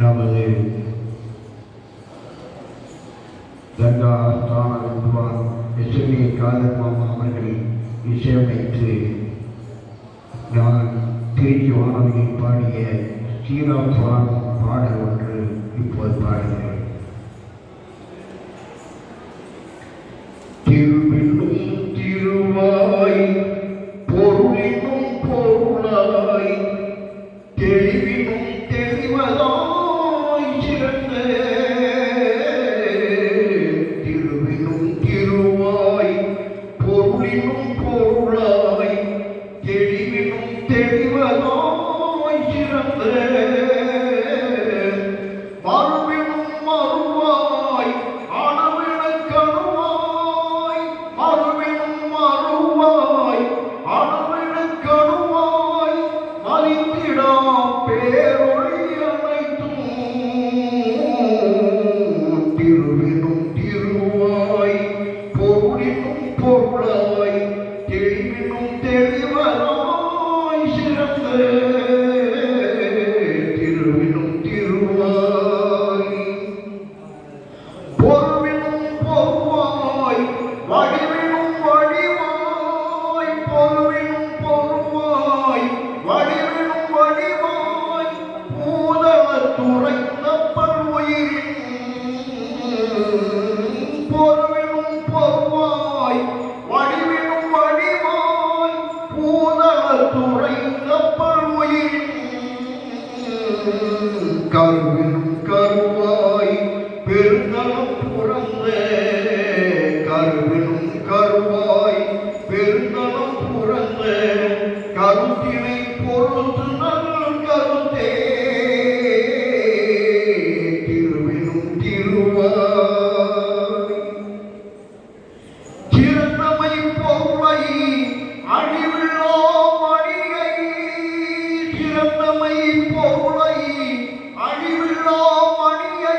நமது கங்கா ஸ்தான வித்வான் எஸ்எம்ஏ காலமாமா அவர்கள் இசையமைத்து நான் திருச்சி வானொலியில் பாடிய ஸ்ரீராம் சுவாமி பாடல் ஒன்று இப்போது பாடுகிறேன். திருவிண்ணும் திருவாய் பொருளினும் பொருளாய் தெளிவினும் மறுவினும் மறுவாய் அணுவினும் கணுவாய் மறுவினும் மறுவாய் அணுவினும் கணுவாய் கருவினும் கருவாய் பெருந்தளம் புறந்த கருவினும் கருவாய் பெருந்தளம் புறந்த கருத்தினை பொறுத்து நல் கருத்தே. சிறந்தமை போலை அழிவிழா மணியை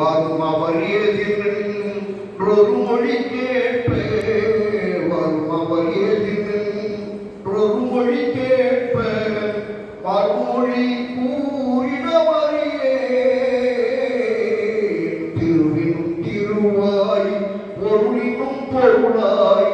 வரும் அவர் எதிரொரு மொழி கேட்ப வரும் அவர் எதிரொரு மொழி கேட்ப மறுமொழி கூறினவரையே திருவினும் திருவாய் பொருளினும் பொருளாய்